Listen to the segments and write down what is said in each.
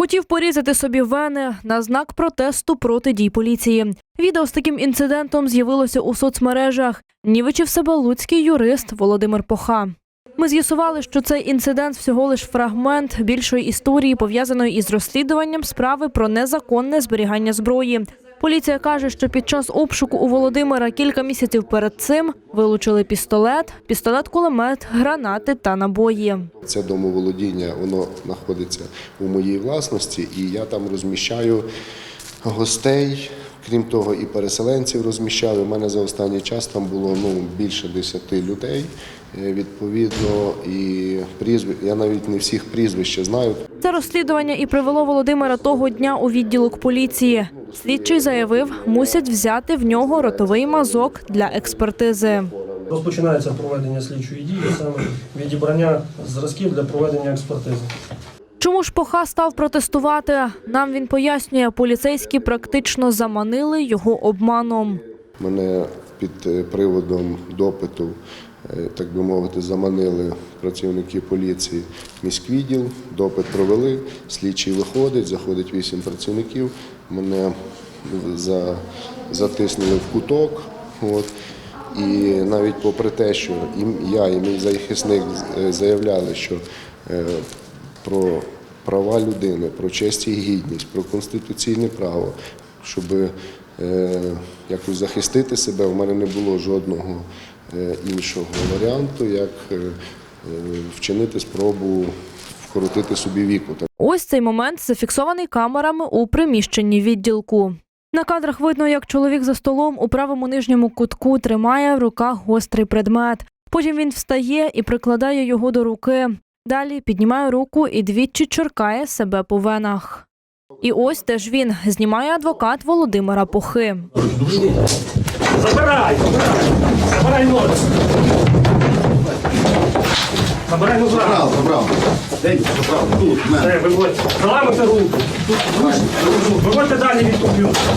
Хотів порізати собі вени на знак протесту проти дій поліції. Відео з таким інцидентом з'явилося у соцмережах. Нівичів себе луцький юрист Володимир Поха. Ми з'ясували, що цей інцидент всього лиш фрагмент більшої історії, пов'язаної із розслідуванням справи про незаконне зберігання зброї. Поліція каже, що під час обшуку у Володимира кілька місяців перед цим вилучили пістолет, пістолет-кулемет, гранати та набої. Це домоволодіння, воно знаходиться у моїй власності, і я там розміщаю гостей. Крім того, і переселенців розміщаю. У мене за останній час там було ну, більше 10 людей. Е, Відповідно, і прізвищ, я навіть не всіх прізвища знаю. Це розслідування і привело Володимира того дня у відділок поліції. Слідчий заявив, мусять взяти в нього ротовий мазок для експертизи. Розпочинається проведення слідчої дії, саме відібрання зразків для проведення експертизи. Чому ж Поха став протестувати? Нам він пояснює, поліцейські практично заманили його обманом. Мене під е, приводом допиту, е, так би мовити, заманили працівники поліції міськвідділ, допит провели, слідчий виходить, заходить вісім працівників, мене за, затиснули в куток. От. І навіть попри те, що і я і мій захисник е, заявляли, що е, про права людини, про честь і гідність, про конституційне право, щоб е, якось захистити себе, у мене не було жодного іншого варіанту, як вчинити спробу вкоротити собі віку. Ось цей момент зафіксований камерами у приміщенні відділку. На кадрах видно, як чоловік за столом у правому нижньому кутку тримає в руках гострий предмет. Потім він встає і прикладає його до руки. Далі піднімає руку і двічі черкає себе по венах. І ось теж він знімає адвокат Володимира Похи. Забирай! Забирай! Забирай ноги! Забирай ножа! Забрав, забрав. Де він? Забрав. Тут, в мене. Е, Виводь. Заламити руку. Виводьте далі від комп'ютера.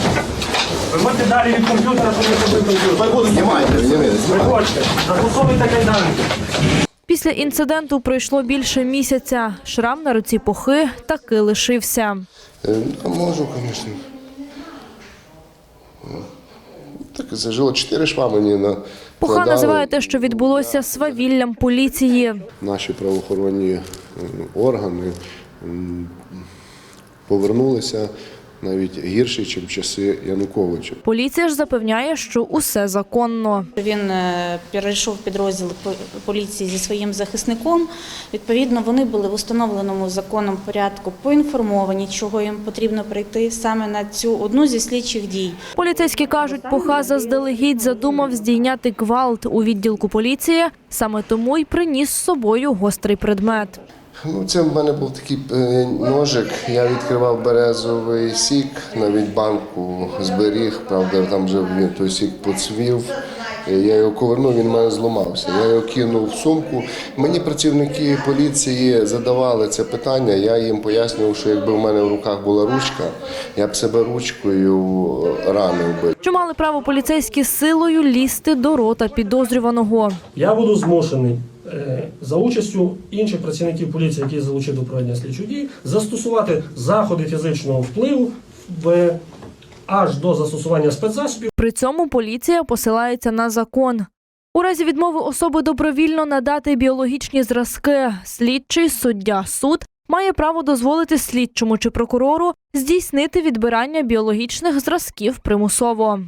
Виводьте далі від комп'ютера, щоб не побив комп'ютер. Знімайте, знімайте, знімайте. Виходьте. Застосовуйте кайданки. Після інциденту пройшло більше місяця. Шрам на руці Похи таки лишився. Е, ну, Можу, звісно. Так зажило чотири шва мені на Поха називає те, що відбулося свавіллям поліції. Наші правоохоронні органи повернулися навіть гірше, ніж часи Януковича. Поліція ж запевняє, що усе законно. Він е, перейшов підрозділ по- поліції зі своїм захисником. Відповідно, вони були в установленому законом порядку поінформовані, чого їм потрібно прийти саме на цю одну зі слідчих дій. Поліцейські кажуть, Поха заздалегідь задумав здійняти гвалт у відділку поліції. Саме тому й приніс з собою гострий предмет. Ну, це в мене був такий е, ножик. Я відкривав березовий сік, навіть банку зберіг. Правда, там вже він той сік поцвів. Е, Я його ковернув, він в мене зламався. Я його кинув в сумку. Мені працівники поліції задавали це питання. Я їм пояснював, що якби в мене в руках була ручка, я б себе ручкою ранив би. Що мали право поліцейські силою лізти до рота підозрюваного. Я буду змушений за участю інших працівників поліції, які залучив до проведення слідчої дії, застосувати заходи фізичного впливу в, аж до застосування спецзасобів. При цьому поліція посилається на закон. У разі відмови особи добровільно надати біологічні зразки, слідчий, суддя, суд має право дозволити слідчому чи прокурору здійснити відбирання біологічних зразків примусово.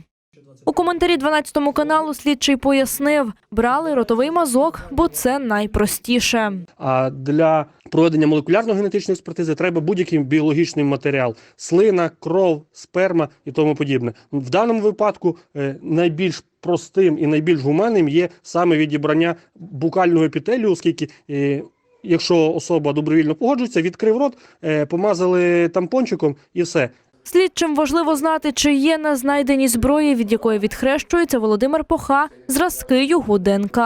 У коментарі 12 каналу слідчий пояснив, брали ротовий мазок, бо це найпростіше. А для проведення молекулярно-генетичної експертизи треба будь-який біологічний матеріал: слина, кров, сперма і тому подібне. В даному випадку е, найбільш простим і найбільш гуманним є саме відібрання букального епітелію, оскільки. е, Якщо особа добровільно погоджується, відкрив рот, е, помазали тампончиком і все. Слідчим важливо знати, чи є на знайденій зброї, від якої відхрещується Володимир Поха, зразки його ДНК.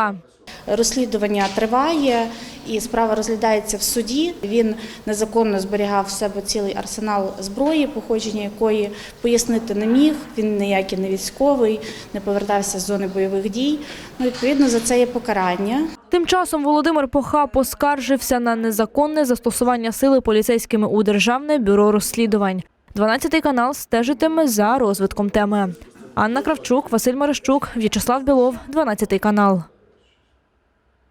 Розслідування триває і справа розглядається в суді. Він незаконно зберігав в себе цілий арсенал зброї, походження якої пояснити не міг. Він ніякий не військовий, не повертався з зони бойових дій. Ну, відповідно, за це є покарання. Тим часом Володимир Поха поскаржився на незаконне застосування сили поліцейськими у Державне бюро розслідувань. 12 канал стежитиме за розвитком теми. Анна Кравчук, Василь Мерещук, В'ячеслав Білов, 12 канал.